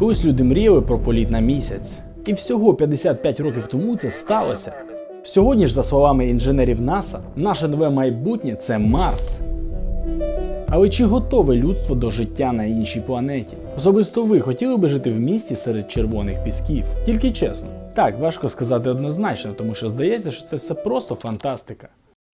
Колись люди мріяли про політ на місяць. І всього 55 років тому це сталося. Сьогодні ж, за словами інженерів НАСА, наше нове майбутнє це Марс. Але чи готове людство до життя на іншій планеті? Особисто ви хотіли би жити в місті серед червоних пісків? Тільки чесно. Так, важко сказати однозначно, тому що здається, що це все просто фантастика.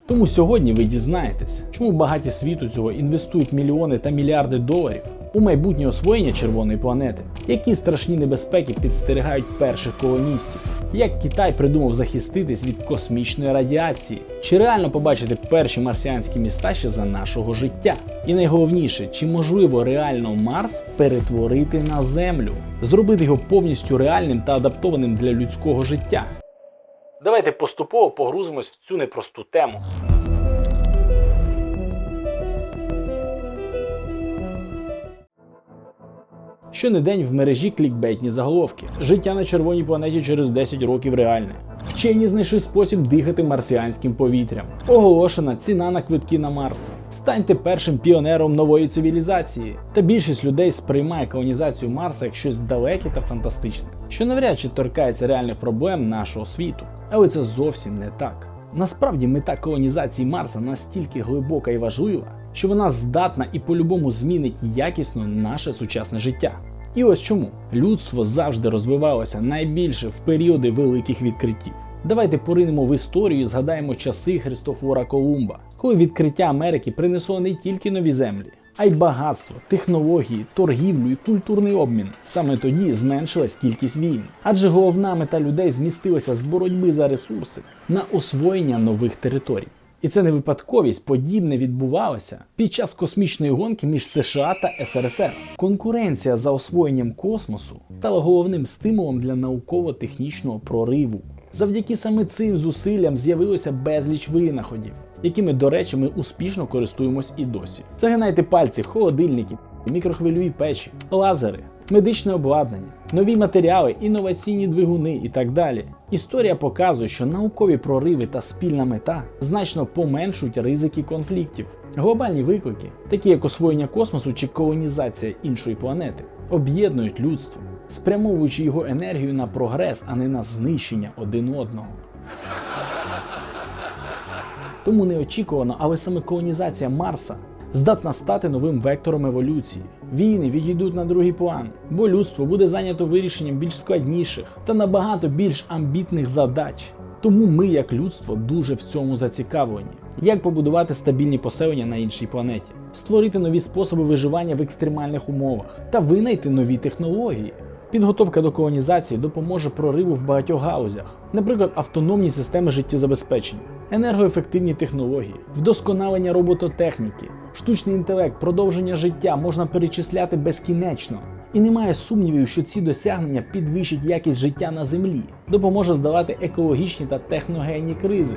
Тому сьогодні ви дізнаєтесь, чому багаті світу цього інвестують мільйони та мільярди доларів у майбутнє освоєння червоної планети, які страшні небезпеки підстерігають перших колоністів, як Китай придумав захиститись від космічної радіації, чи реально побачити перші марсіанські міста ще за нашого життя. І найголовніше, чи можливо реально Марс перетворити на Землю, зробити його повністю реальним та адаптованим для людського життя. Давайте поступово погрузимось в цю непросту тему. Щонедень в мережі клікбейтні заголовки. Життя на червоній планеті через 10 років реальне. Вчені знайшли спосіб дихати марсіанським повітрям. Оголошена ціна на квитки на Марс. Станьте першим піонером нової цивілізації. Та більшість людей сприймає колонізацію Марса як щось далеке та фантастичне, що навряд чи торкається реальних проблем нашого світу. Але це зовсім не так. Насправді мета колонізації Марса настільки глибока і важлива, що вона здатна і по-любому змінить якісно наше сучасне життя. І ось чому людство завжди розвивалося найбільше в періоди великих відкриттів. Давайте поринемо в історію і згадаємо часи Христофора Колумба, коли відкриття Америки принесло не тільки нові землі, а й багатство, технології, торгівлю і культурний обмін. Саме тоді зменшилась кількість війн, адже головна мета людей змістилася з боротьби за ресурси на освоєння нових територій. І це не випадковість, подібне відбувалося під час космічної гонки між США та СРСР. Конкуренція за освоєнням космосу стала головним стимулом для науково-технічного прориву. Завдяки саме цим зусиллям з'явилося безліч винаходів, якими, до речі, ми успішно користуємось і досі. Загинайте пальці, холодильники, мікрохвильові печі, лазери, медичне обладнання, нові матеріали, інноваційні двигуни і так далі. Історія показує, що наукові прориви та спільна мета значно поменшують ризики конфліктів. Глобальні виклики, такі як освоєння космосу чи колонізація іншої планети, об'єднують людство, спрямовуючи його енергію на прогрес, а не на знищення один одного. Тому неочікувано, але саме колонізація Марса здатна стати новим вектором еволюції. Війни відійдуть на другий план, бо людство буде зайнято вирішенням більш складніших та набагато більш амбітних задач. Тому ми, як людство, дуже в цьому зацікавлені. Як побудувати стабільні поселення на іншій планеті, створити нові способи виживання в екстремальних умовах та винайти нові технології. Підготовка до колонізації допоможе прориву в багатьох галузях, наприклад, автономні системи життєзабезпечення, енергоефективні технології, вдосконалення робототехніки, штучний інтелект, продовження життя можна перечисляти безкінечно. І немає сумнівів, що ці досягнення підвищать якість життя на землі, допоможе здолати екологічні та техногенні кризи.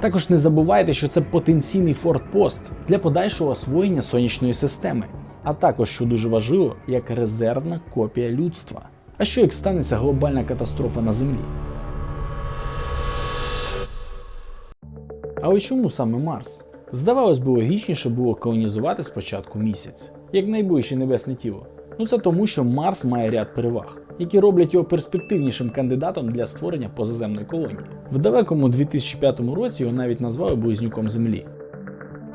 Також не забувайте, що це потенційний фортпост для подальшого освоєння сонячної системи, а також, що дуже важливо, як резервна копія людства. А що як станеться глобальна катастрофа на землі? Але чому саме Марс? Здавалось би, логічніше було колонізувати спочатку місяць, як найближче небесне тіло. Ну це тому, що Марс має ряд переваг, які роблять його перспективнішим кандидатом для створення позаземної колонії. В далекому 2005 році його навіть назвали близнюком Землі.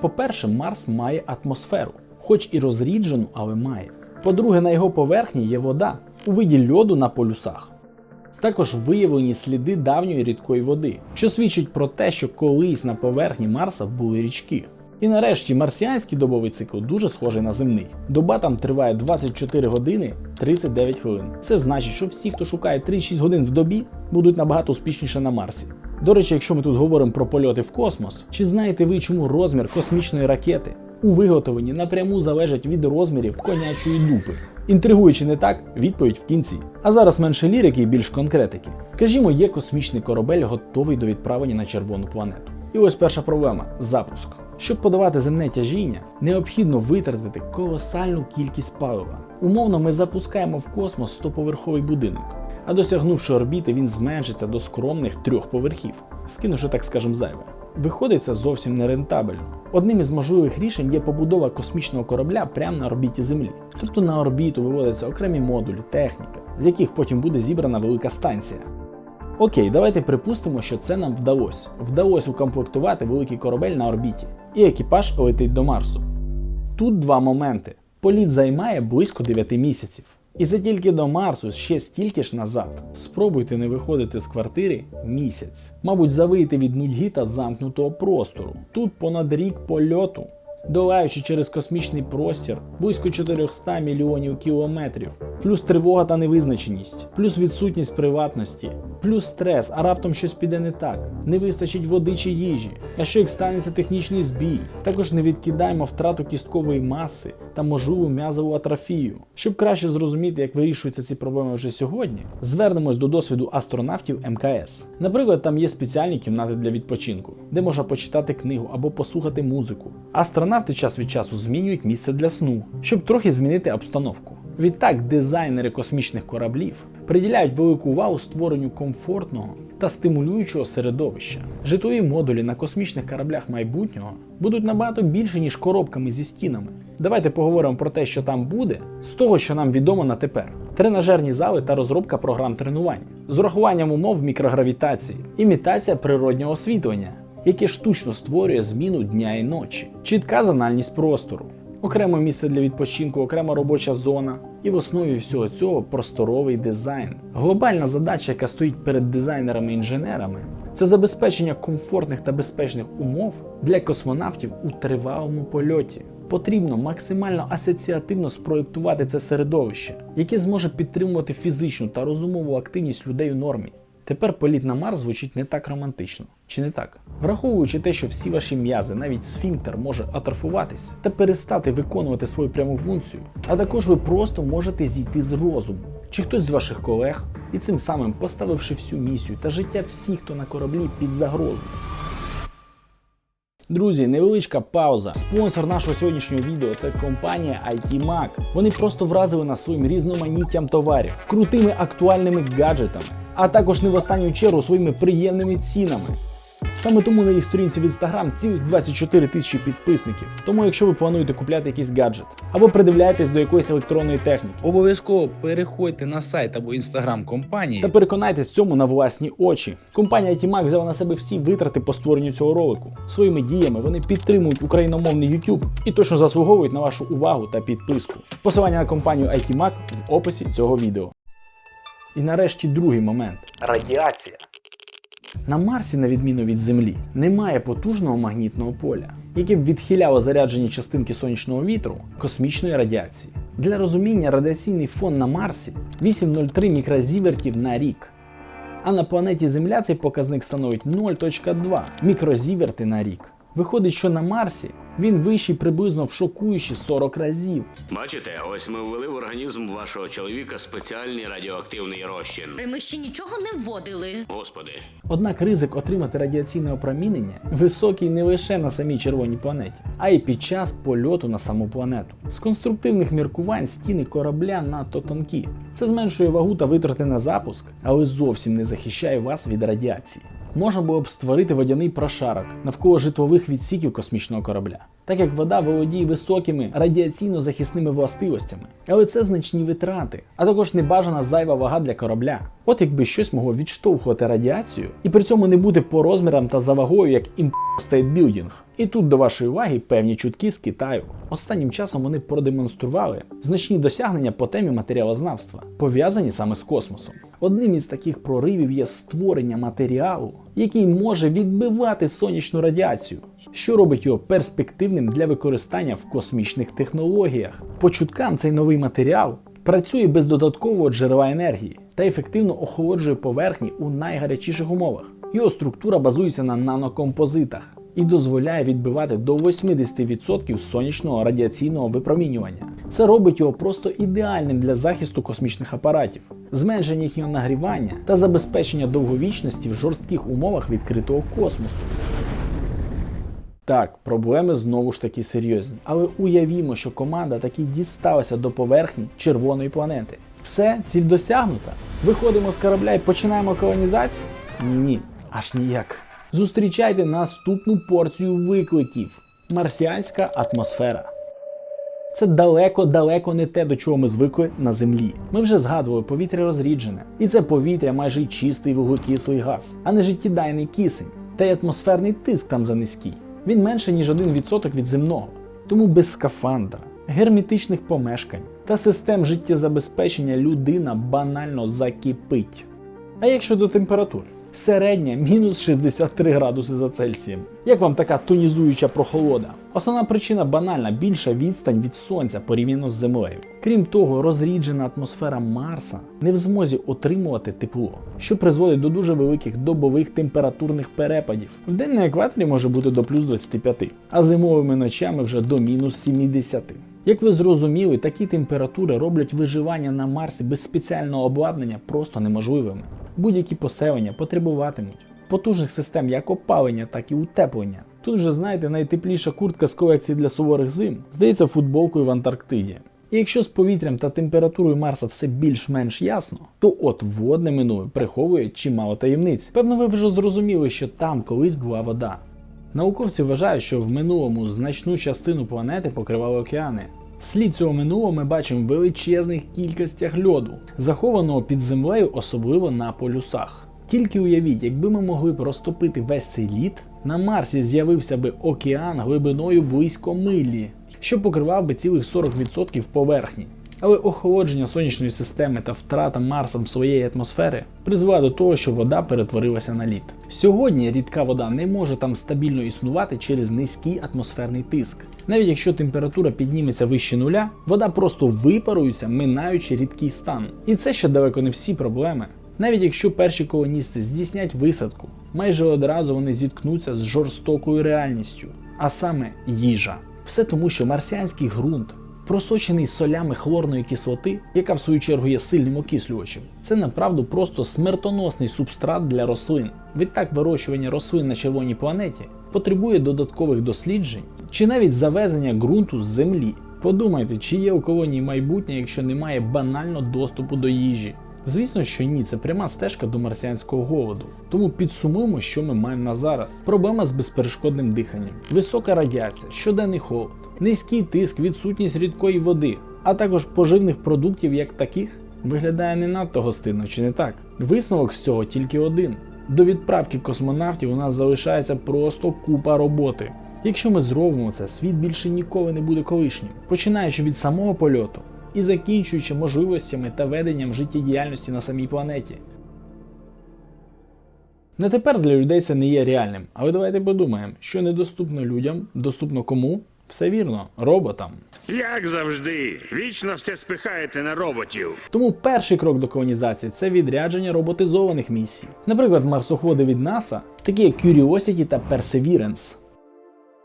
По-перше, Марс має атмосферу, хоч і розріджену, але має. По-друге, на його поверхні є вода у виді льоду на полюсах. Також виявлені сліди давньої рідкої води, що свідчить про те, що колись на поверхні Марса були річки. І нарешті марсіанський добовий цикл дуже схожий на земний. Доба там триває 24 години 39 хвилин. Це значить, що всі, хто шукає 36 годин в добі, будуть набагато успішніше на Марсі. До речі, якщо ми тут говоримо про польоти в космос, чи знаєте ви, чому розмір космічної ракети у виготовленні напряму залежить від розмірів конячої дупи? Інтригуючи не так, відповідь в кінці. А зараз менше лірики і більш конкретики. Скажімо, є космічний корабель, готовий до відправлення на червону планету. І ось перша проблема запуск. Щоб подавати земне тяжіння, необхідно витратити колосальну кількість палива. Умовно, ми запускаємо в космос 100-поверховий будинок, а досягнувши орбіти, він зменшиться до скромних трьох поверхів, скинувши, так скажем, зайве. Виходить це зовсім не рентабельно. Одним із можливих рішень є побудова космічного корабля прямо на орбіті Землі. Тобто на орбіту виводяться окремі модулі, техніка, з яких потім буде зібрана велика станція. Окей, давайте припустимо, що це нам вдалося. Вдалося укомплектувати великий корабель на орбіті, і екіпаж летить до Марсу. Тут два моменти. Політ займає близько 9 місяців. І це тільки до Марсу, ще стільки ж назад. Спробуйте не виходити з квартири місяць. Мабуть, завийти від нудьги та замкнутого простору. Тут понад рік польоту. Долаючи через космічний простір близько 400 мільйонів кілометрів, плюс тривога та невизначеність, плюс відсутність приватності, плюс стрес, а раптом щось піде не так, не вистачить води чи їжі. А що як станеться технічний збій? Також не відкидаємо втрату кісткової маси та можливу м'язову атрофію. Щоб краще зрозуміти, як вирішуються ці проблеми вже сьогодні, звернемось до досвіду астронавтів МКС. Наприклад, там є спеціальні кімнати для відпочинку, де можна почитати книгу або послухати музику. Астронавти час від часу змінюють місце для сну, щоб трохи змінити обстановку. Відтак, дизайнери космічних кораблів приділяють велику увагу створенню комфортного та стимулюючого середовища. Житлові модулі на космічних кораблях майбутнього будуть набагато більше, ніж коробками зі стінами. Давайте поговоримо про те, що там буде, з того, що нам відомо на тепер. Тренажерні зали та розробка програм тренувань з урахуванням умов мікрогравітації, імітація природнього освітлення, яке штучно створює зміну дня і ночі, чітка зональність простору, окреме місце для відпочинку, окрема робоча зона. І в основі всього цього просторовий дизайн. Глобальна задача, яка стоїть перед дизайнерами і інженерами, це забезпечення комфортних та безпечних умов для космонавтів у тривалому польоті. Потрібно максимально асоціативно спроєктувати це середовище, яке зможе підтримувати фізичну та розумову активність людей у нормі. Тепер політ на Марс звучить не так романтично, чи не так? Враховуючи те, що всі ваші м'язи, навіть сфінктер, може атрофуватись та перестати виконувати свою пряму функцію, а також ви просто можете зійти з розуму, чи хтось з ваших колег, і цим самим поставивши всю місію та життя всіх, хто на кораблі під загрозу. Друзі, невеличка пауза. Спонсор нашого сьогоднішнього відео це компанія IT-Mac. Вони просто вразили нас своїм різноманіттям товарів, крутими актуальними гаджетами, а також не в останню чергу своїми приємними цінами. Саме тому на їх сторінці в Instagram цілих 24 тисячі підписників. Тому, якщо ви плануєте купляти якийсь гаджет або придивляєтесь до якоїсь електронної техніки, обов'язково переходьте на сайт або інстаграм компанії та переконайтесь в цьому на власні очі. Компанія IT-Mac взяла на себе всі витрати по створенню цього ролику. Своїми діями вони підтримують україномовний YouTube і точно заслуговують на вашу увагу та підписку. Посилання на компанію IT-Mac в описі цього відео. І нарешті другий момент радіація. На Марсі, на відміну від Землі, немає потужного магнітного поля, яке б відхиляло заряджені частинки сонячного вітру космічної радіації. Для розуміння радіаційний фон на Марсі 8,03 мікрозівертів на рік. А на планеті Земля цей показник становить 0,2 мікрозіверти на рік. Виходить, що на Марсі він вищий приблизно в шокуючі 40 разів. Бачите, ось ми ввели в організм вашого чоловіка спеціальний радіоактивний розчин. Ми ще нічого не вводили. Господи, Однак ризик отримати радіаційне опромінення високий не лише на самій червоній планеті, а й під час польоту на саму планету. З конструктивних міркувань стіни корабля надто тонкі. Це зменшує вагу та витрати на запуск, але зовсім не захищає вас від радіації. Можна було б створити водяний прошарок навколо житлових відсіків космічного корабля, так як вода володіє високими радіаційно-захисними властивостями. Але це значні витрати, а також небажана зайва вага для корабля. От якби щось могло відштовхувати радіацію і при цьому не бути по розмірам та за вагою як State Building. І тут до вашої уваги певні чутки з Китаю. Останнім часом вони продемонстрували значні досягнення по темі матеріалознавства, пов'язані саме з космосом. Одним із таких проривів є створення матеріалу, який може відбивати сонячну радіацію, що робить його перспективним для використання в космічних технологіях. По чуткам цей новий матеріал працює без додаткового джерела енергії та ефективно охолоджує поверхні у найгарячіших умовах. Його структура базується на нанокомпозитах і дозволяє відбивати до 80% сонячного радіаційного випромінювання. Це робить його просто ідеальним для захисту космічних апаратів, зменшення їхнього нагрівання та забезпечення довговічності в жорстких умовах відкритого космосу. Так, проблеми знову ж таки серйозні. Але уявімо, що команда таки дісталася до поверхні червоної планети. Все, ціль досягнута. Виходимо з корабля і починаємо колонізацію? Ні, аж ніяк. Зустрічайте наступну порцію викликів: марсіанська атмосфера. Це далеко-далеко не те, до чого ми звикли на землі. Ми вже згадували повітря розріджене, і це повітря майже й чистий вуглекислий газ, а не життєдайний кисень. Та й атмосферний тиск там занизький. Він менше ніж 1% від земного. Тому без скафандра, герметичних помешкань та систем життєзабезпечення людина банально закипить. А як щодо температур? Середня мінус 63 градуси за Цельсієм. Як вам така тонізуюча прохолода? Основна причина банальна більша відстань від сонця порівняно з землею. Крім того, розріджена атмосфера Марса не в змозі отримувати тепло, що призводить до дуже великих добових температурних перепадів. В день на екваторі може бути до плюс 25, а зимовими ночами вже до мінус 70. Як ви зрозуміли, такі температури роблять виживання на Марсі без спеціального обладнання просто неможливими. Будь-які поселення потребуватимуть потужних систем як опалення, так і утеплення. Тут вже знаєте, найтепліша куртка з колекції для суворих зим здається футболкою в Антарктиді. І якщо з повітрям та температурою Марса все більш-менш ясно, то от водне минуле приховує чимало таємниць. Певно, ви вже зрозуміли, що там колись була вода. Науковці вважають, що в минулому значну частину планети покривали океани. Слід цього минулого ми бачимо в величезних кількостях льоду, захованого під землею, особливо на полюсах. Тільки уявіть, якби ми могли б розтопити весь цей лід, на Марсі з'явився би океан глибиною близько милі, що покривав би цілих 40% поверхні. Але охолодження сонячної системи та втрата Марсом своєї атмосфери призвела до того, що вода перетворилася на лід. Сьогодні рідка вода не може там стабільно існувати через низький атмосферний тиск. Навіть якщо температура підніметься вище нуля, вода просто випарується, минаючи рідкий стан. І це ще далеко не всі проблеми. Навіть якщо перші колоністи здійснять висадку, майже одразу вони зіткнуться з жорстокою реальністю, а саме їжа. Все тому, що марсіанський ґрунт просочений солями хлорної кислоти, яка в свою чергу є сильним окислювачем, це направду просто смертоносний субстрат для рослин. Відтак вирощування рослин на червоній планеті потребує додаткових досліджень чи навіть завезення ґрунту з землі. Подумайте, чи є у колонії майбутнє, якщо немає банально доступу до їжі. Звісно, що ні, це пряма стежка до марсіанського голоду. Тому підсумуємо, що ми маємо на зараз: проблема з безперешкодним диханням, висока радіація, щоденний холод, низький тиск, відсутність рідкої води, а також поживних продуктів як таких виглядає не надто гостинно, чи не так? Висновок з цього тільки один: до відправки космонавтів у нас залишається просто купа роботи. Якщо ми зробимо це, світ більше ніколи не буде колишнім, починаючи від самого польоту і закінчуючи можливостями та веденням життєдіяльності на самій планеті. Не тепер для людей це не є реальним, але давайте подумаємо, що недоступно людям, доступно кому? Все вірно, роботам. Як завжди, вічно все спихаєте на роботів. Тому перший крок до колонізації це відрядження роботизованих місій. Наприклад, марсоходи від НАСА, такі як Curiosity та Perseverance.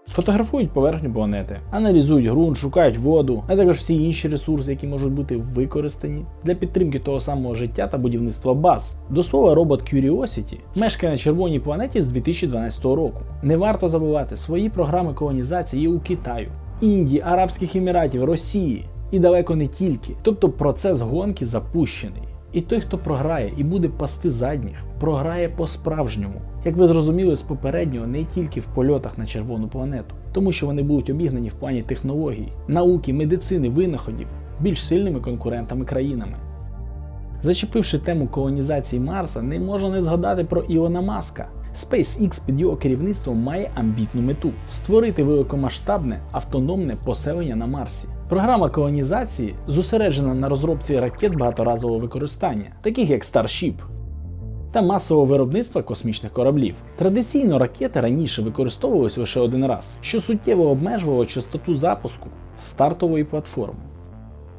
Фотографують поверхню планети, аналізують ґрунт, шукають воду, а також всі інші ресурси, які можуть бути використані для підтримки того самого життя та будівництва баз. До слова, робот Curiosity мешкає на червоній планеті з 2012 року. Не варто забувати, свої програми колонізації у Китаю, Індії, Арабських Еміратів, Росії і далеко не тільки. Тобто процес гонки запущений. І той, хто програє і буде пасти задніх, програє по-справжньому. Як ви зрозуміли з попереднього, не тільки в польотах на червону планету, тому що вони будуть обігнані в плані технологій, науки, медицини, винаходів більш сильними конкурентами країнами. Зачепивши тему колонізації Марса, не можна не згадати про Ілона Маска. SpaceX під його керівництвом має амбітну мету створити великомасштабне автономне поселення на Марсі. Програма колонізації зосереджена на розробці ракет багаторазового використання, таких як Starship, та масового виробництва космічних кораблів. Традиційно ракети раніше використовувались лише один раз, що суттєво обмежувало частоту запуску стартової платформи.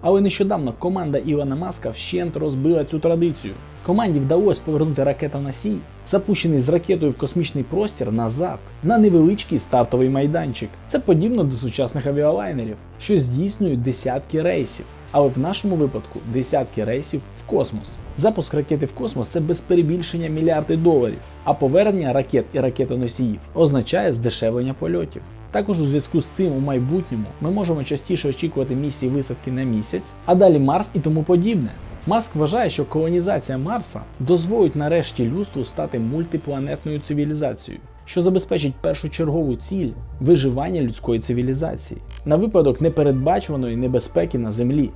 Але нещодавно команда Ілона Маска вщент розбила цю традицію. Команді вдалося повернути ракетоносій, запущений з ракетою в космічний простір назад, на невеличкий стартовий майданчик. Це подібно до сучасних авіалайнерів, що здійснюють десятки рейсів. Але в нашому випадку десятки рейсів в космос. Запуск ракети в космос це без перебільшення мільярди доларів, а повернення ракет і ракетоносіїв означає здешевлення польотів. Також у зв'язку з цим у майбутньому ми можемо частіше очікувати місії висадки на місяць, а далі Марс і тому подібне. Маск вважає, що колонізація Марса дозволить нарешті людству стати мультипланетною цивілізацією, що забезпечить першочергову ціль виживання людської цивілізації на випадок непередбачуваної небезпеки на землі.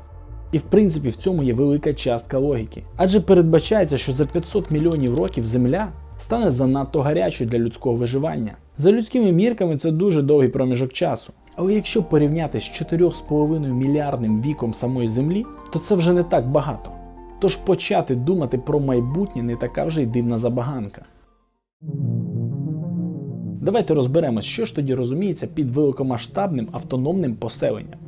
І в принципі в цьому є велика частка логіки. Адже передбачається, що за 500 мільйонів років Земля стане занадто гарячою для людського виживання. За людськими мірками це дуже довгий проміжок часу. Але якщо порівняти з 4,5 мільярдним віком самої Землі, то це вже не так багато. Тож почати думати про майбутнє не така вже й дивна забаганка. Давайте розберемось, що ж тоді розуміється під великомасштабним автономним поселенням.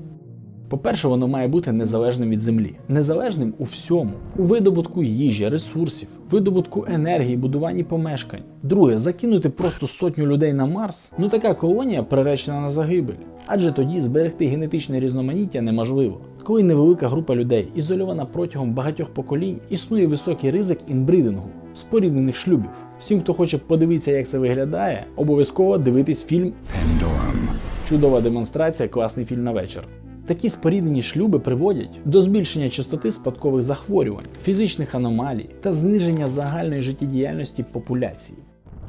По-перше, воно має бути незалежним від землі, незалежним у всьому, у видобутку їжі, ресурсів, видобутку енергії, будуванні помешкань. Друге, закинути просто сотню людей на Марс, ну така колонія приречена на загибель. Адже тоді зберегти генетичне різноманіття неможливо. Коли невелика група людей ізольована протягом багатьох поколінь, існує високий ризик інбридингу, споріднених шлюбів. Всім, хто хоче подивитися, як це виглядає, обов'язково дивитись фільм Чудова демонстрація, класний фільм на вечір. Такі споріднені шлюби приводять до збільшення частоти спадкових захворювань, фізичних аномалій та зниження загальної життєдіяльності популяції.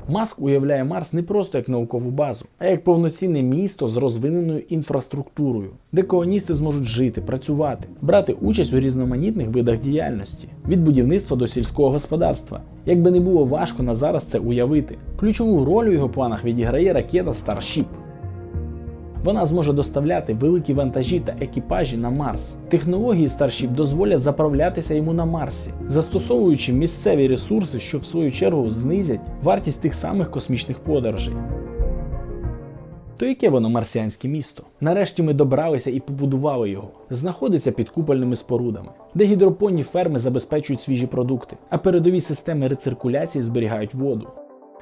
Маск уявляє Марс не просто як наукову базу, а як повноцінне місто з розвиненою інфраструктурою, де колоністи зможуть жити, працювати, брати участь у різноманітних видах діяльності від будівництва до сільського господарства. Як би не було важко на зараз це уявити. Ключову роль у його планах відіграє ракета Starship. Вона зможе доставляти великі вантажі та екіпажі на Марс. Технології Starship дозволять заправлятися йому на Марсі, застосовуючи місцеві ресурси, що в свою чергу знизять вартість тих самих космічних подорожей. То яке воно марсіанське місто? Нарешті ми добралися і побудували його. Знаходиться під купольними спорудами, де гідропонні ферми забезпечують свіжі продукти, а передові системи рециркуляції зберігають воду.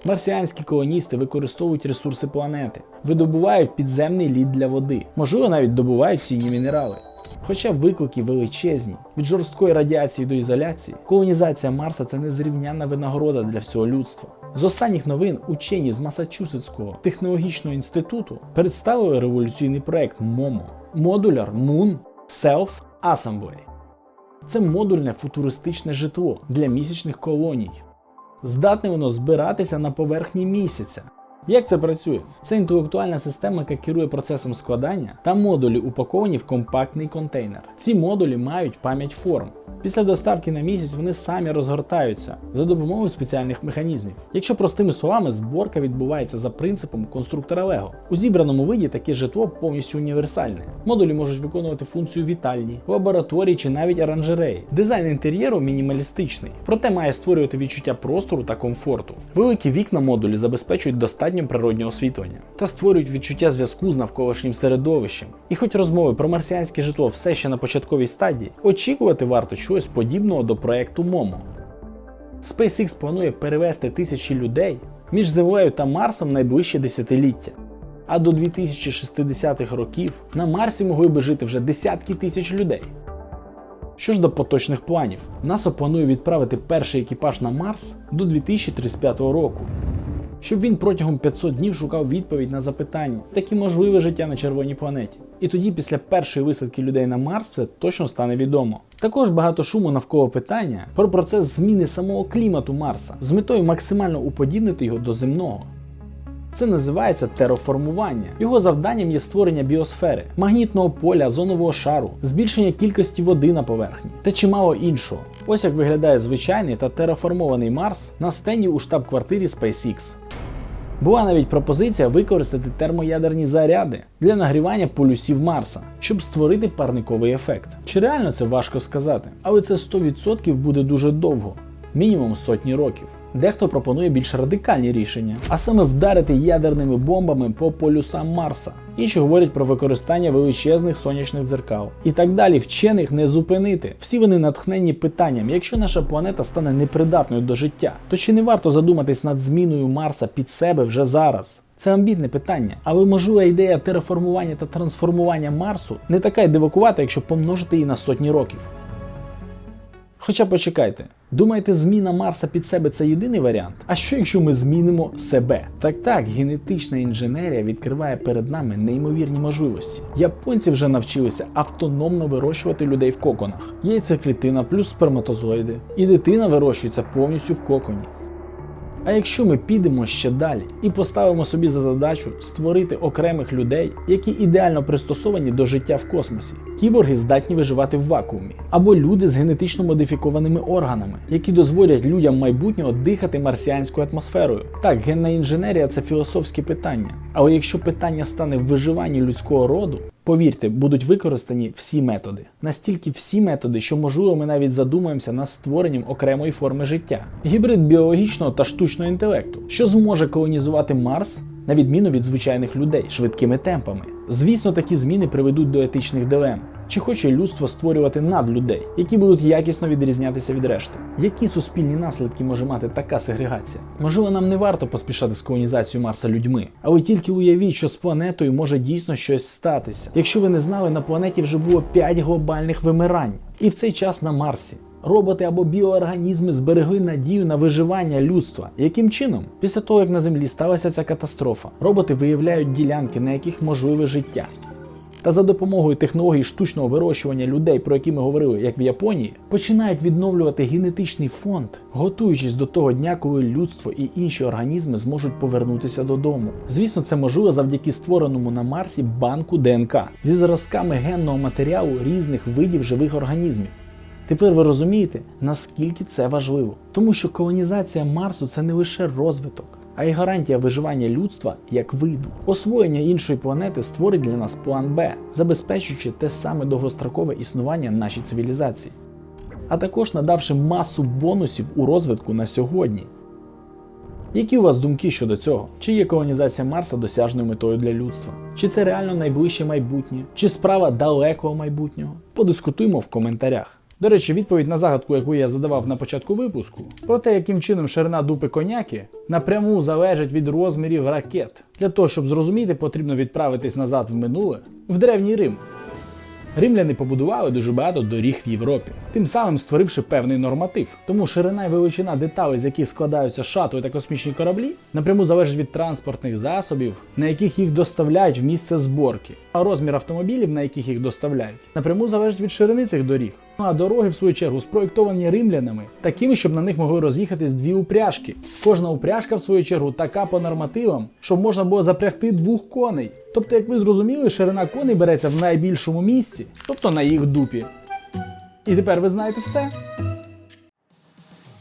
Марсіанські колоністи використовують ресурси планети, видобувають підземний лід для води, можливо, навіть добувають цінні мінерали. Хоча виклики величезні, від жорсткої радіації до ізоляції, колонізація Марса це незрівнянна винагорода для всього людства. З останніх новин учені з Масачусетського технологічного інституту представили революційний проект MOMO Modular Moon Self Assembly. Це модульне футуристичне житло для місячних колоній. Здатне воно збиратися на поверхні місяця. Як це працює? Це інтелектуальна система, яка керує процесом складання та модулі упаковані в компактний контейнер. Ці модулі мають пам'ять форм. Після доставки на місяць вони самі розгортаються за допомогою спеціальних механізмів. Якщо простими словами, зборка відбувається за принципом конструктора Лего. У зібраному виді таке житло повністю універсальне. Модулі можуть виконувати функцію вітальні, лабораторії чи навіть оранжереї. Дизайн інтер'єру мінімалістичний, проте має створювати відчуття простору та комфорту. Великі вікна модулі забезпечують достатньо природнього освітлення та створюють відчуття зв'язку з навколишнім середовищем. І хоч розмови про марсіанське житло все ще на початковій стадії, очікувати варто чогось подібного до проекту Момо. SpaceX планує перевести тисячі людей між Землею та Марсом найближче десятиліття. А до 2060-х років на Марсі могли би жити вже десятки тисяч людей. Що ж до поточних планів, НАСА планує відправити перший екіпаж на Марс до 2035 року, щоб він протягом 500 днів шукав відповідь на запитання, таке можливе життя на червоній планеті. І тоді, після першої висадки людей на Марс, це точно стане відомо. Також багато шуму навколо питання про процес зміни самого клімату Марса з метою максимально уподібнити його до земного. Це називається тераформування. Його завданням є створення біосфери, магнітного поля, зонового шару, збільшення кількості води на поверхні та чимало іншого. Ось як виглядає звичайний та тераформований Марс на стенді у штаб-квартирі SpaceX. Була навіть пропозиція використати термоядерні заряди для нагрівання полюсів Марса, щоб створити парниковий ефект. Чи реально це важко сказати, але це 100% буде дуже довго, мінімум сотні років. Дехто пропонує більш радикальні рішення, а саме вдарити ядерними бомбами по полюсам Марса. Інші говорять про використання величезних сонячних дзеркал. І так далі вчених не зупинити. Всі вони натхнені питанням: якщо наша планета стане непридатною до життя, то чи не варто задуматись над зміною Марса під себе вже зараз? Це амбітне питання, але можлива ідея тераформування та трансформування Марсу не така й дивакувата, якщо помножити її на сотні років. Хоча почекайте, думаєте, зміна Марса під себе це єдиний варіант? А що якщо ми змінимо себе? Так так, генетична інженерія відкриває перед нами неймовірні можливості. Японці вже навчилися автономно вирощувати людей в коконах. Яйцеклітина плюс сперматозоїди, і дитина вирощується повністю в коконі. А якщо ми підемо ще далі і поставимо собі за задачу створити окремих людей, які ідеально пристосовані до життя в космосі, кіборги здатні виживати в вакуумі, або люди з генетично модифікованими органами, які дозволять людям майбутнього дихати марсіанською атмосферою. Так, генна інженерія це філософське питання. Але якщо питання стане в виживанні людського роду, Повірте, будуть використані всі методи. Настільки всі методи, що можливо ми навіть задумаємося над створенням окремої форми життя. Гібрид біологічного та штучного інтелекту, що зможе колонізувати Марс на відміну від звичайних людей швидкими темпами. Звісно, такі зміни приведуть до етичних дилем. Чи хоче людство створювати надлюдей, які будуть якісно відрізнятися від решти? Які суспільні наслідки може мати така сегрегація? Можливо, нам не варто поспішати з колонізацією Марса людьми, але тільки уявіть, що з планетою може дійсно щось статися. Якщо ви не знали, на планеті вже було 5 глобальних вимирань, і в цей час на Марсі. Роботи або біоорганізми зберегли надію на виживання людства. Яким чином? Після того, як на землі сталася ця катастрофа, роботи виявляють ділянки, на яких можливе життя. Та за допомогою технологій штучного вирощування людей, про які ми говорили, як в Японії, починають відновлювати генетичний фонд, готуючись до того дня, коли людство і інші організми зможуть повернутися додому. Звісно, це можливо завдяки створеному на Марсі банку ДНК зі зразками генного матеріалу різних видів живих організмів. Тепер ви розумієте, наскільки це важливо, тому що колонізація Марсу це не лише розвиток, а й гарантія виживання людства як виду. Освоєння іншої планети створить для нас план Б, забезпечуючи те саме довгострокове існування нашій цивілізації, а також надавши масу бонусів у розвитку на сьогодні. Які у вас думки щодо цього? Чи є колонізація Марса досяжною метою для людства? Чи це реально найближче майбутнє? Чи справа далекого майбутнього? Подискутуємо в коментарях. До речі, відповідь на загадку, яку я задавав на початку випуску, про те, яким чином ширина дупи коняки напряму залежить від розмірів ракет. Для того, щоб зрозуміти, потрібно відправитись назад в минуле в древній Рим. Римляни побудували дуже багато доріг в Європі, тим самим створивши певний норматив. Тому ширина і величина деталей, з яких складаються шатли та космічні кораблі, напряму залежить від транспортних засобів, на яких їх доставляють в місце зборки. А розмір автомобілів, на яких їх доставляють, напряму залежить від ширини цих доріг. А дороги, в свою чергу, спроєктовані римлянами, такими, щоб на них могли роз'їхатись дві упряжки. Кожна упряжка, в свою чергу, така по нормативам, щоб можна було запрягти двох коней. Тобто, як ви зрозуміли, ширина коней береться в найбільшому місці, тобто на їх дупі. І тепер ви знаєте все.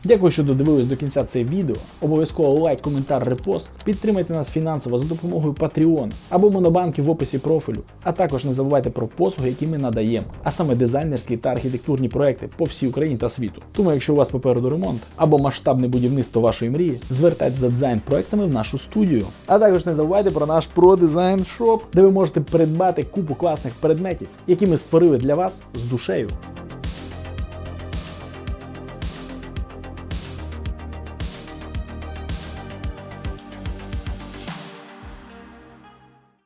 Дякую, що додивились до кінця це відео. Обов'язково лайк, коментар, репост. Підтримайте нас фінансово за допомогою Patreon або монобанки в описі профілю. А також не забувайте про послуги, які ми надаємо, а саме дизайнерські та архітектурні проекти по всій Україні та світу. Тому, якщо у вас попереду ремонт або масштабне будівництво вашої мрії, звертайтеся за дизайн проектами в нашу студію. А також не забувайте про наш ProDesign Shop, де ви можете придбати купу класних предметів, які ми створили для вас з душею.